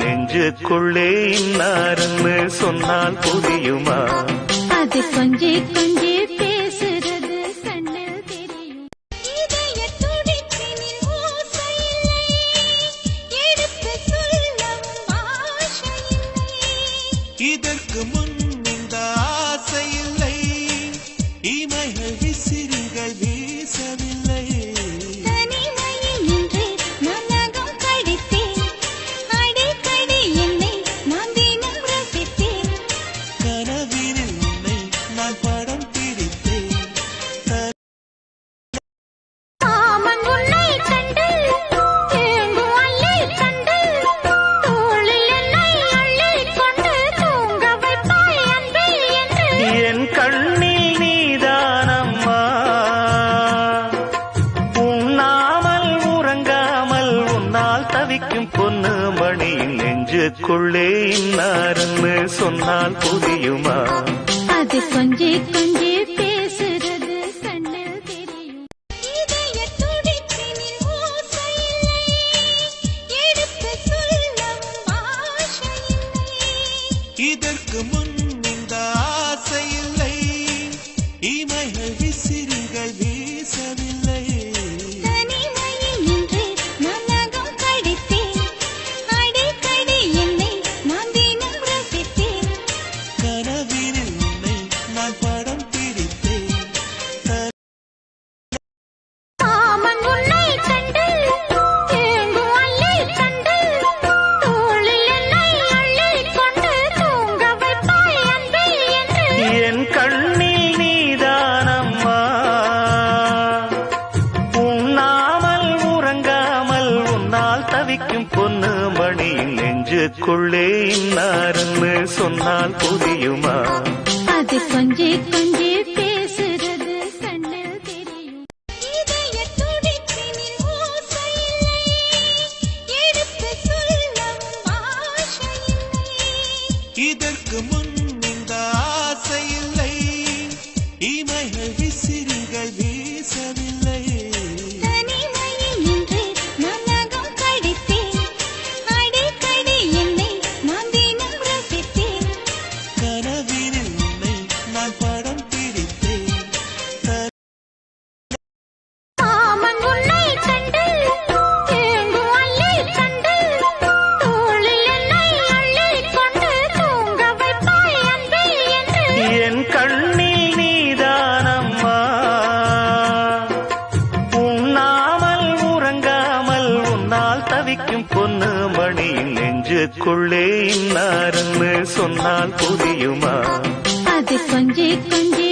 நெஞ்சுக்குள்ளே இன்னாருன்னு சொன்னால் புரியுமா? அது கொஞ்சி கொஞ்சி பேசுறது கண்ணில் தெரியும். இதற்கு முன் இந்த ஆசை இல்லை இமைகள் விசிறிகள் தவிக்கும் பொண்ணு மணியின் நெஞ்சுக்குள்ளே இன்னாருன்னு சொன்னால் புரியுமா? அது கொஞ்சி கொஞ்சி பேசுறது கண்ணில் தெரியும். இதற்கு முன் இந்த ஆசை இல்லை இமைகள் விசிறிகள் வீசவில்லை. நெஞ்சுக்குள்ளே இன்னாருன்னு சொன்னால் புரியுமா? அது கொஞ்சி கொஞ்சி பேசுறது கண்ணில் தெரியும். இதற்கு முன் இந்த ஆசை இல்லை இமைகள் விசிறிகள் வீசவில்லை பொண்ணு மணியின் நெஞ்சுக்குள்ளே இன்னாருன்னு சொன்னால் புரியுமா? அது கொஞ்சி கொஞ்சி